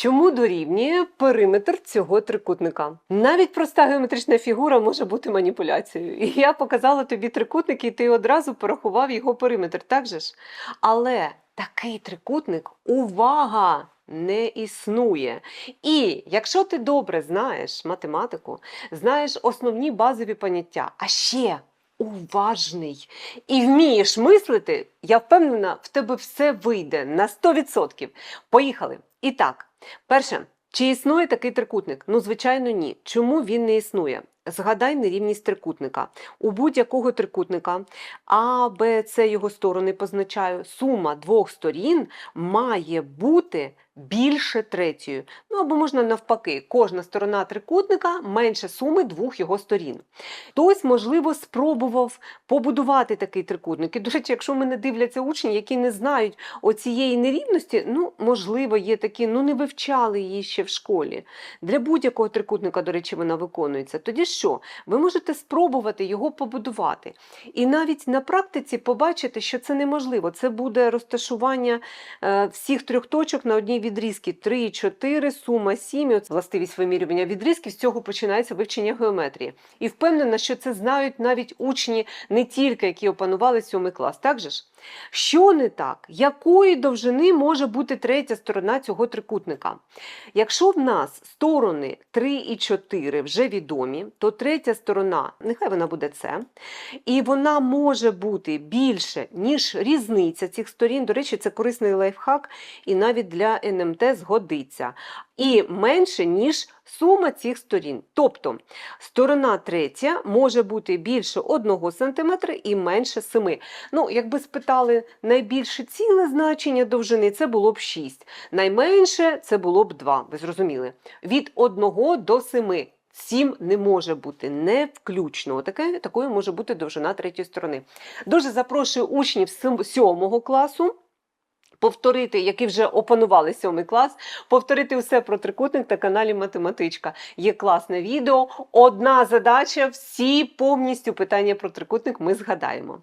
Чому дорівнює периметр цього трикутника? Навіть проста геометрична фігура може бути маніпуляцією. Я показала тобі трикутник, і ти одразу порахував його периметр, так же ж? Але такий трикутник, увага! Не існує. І якщо ти добре знаєш математику, знаєш основні базові поняття, а ще уважний і вмієш мислити, я впевнена, в тебе все вийде на 100%. Поїхали. І так, перше, чи існує такий трикутник? Ну, звичайно, ні. Чому він не існує? Згадай нерівність трикутника. У будь-якого трикутника А, Б, С його сторони позначаю. Сума двох сторін має бути більше третьої. Ну або можна навпаки, кожна сторона трикутника менше суми двох його сторін. Хтось, можливо, спробував побудувати такий трикутник. І, до речі, якщо мене дивляться учні, які не знають оцієї нерівності, ну, можливо, є такі, ну не вивчали її ще в школі. Для будь-якого трикутника, до речі, вона виконується. Тоді що? Ви можете спробувати його побудувати. І навіть на практиці побачити, що це неможливо. Це буде розташування е, всіх трьох точок на одній відрізці 3, 4, сума 7. От властивість вимірювання відрізків, з цього починається вивчення геометрії. І впевнена, що це знають навіть учні не тільки, які опанували сьомий клас. Так же ж? Що не так? Якої довжини може бути третя сторона цього трикутника? Якщо в нас сторони 3 і 4 вже відомі, то третя сторона, нехай вона буде С, і вона може бути більше, ніж різниця цих сторін. До речі, це корисний лайфхак, і навіть для НМТ згодиться. І менше, ніж сума цих сторін. Тобто сторона третя може бути більше 1 см і менше 7 Ну, якби спитали найбільше ціле значення довжини, це було б 6. Найменше це було б 2. Ви зрозуміли? Від 1 до 7. 7 не може бути не включно. Таке, такою може бути довжина третьої сторони. Дуже запрошую учнів 7 класу. Повторити, які вже опанували сьомий клас, повторити все про трикутник на каналі Математичка. Є класне відео. Одна задача, всі повністю питання про трикутник ми згадаємо.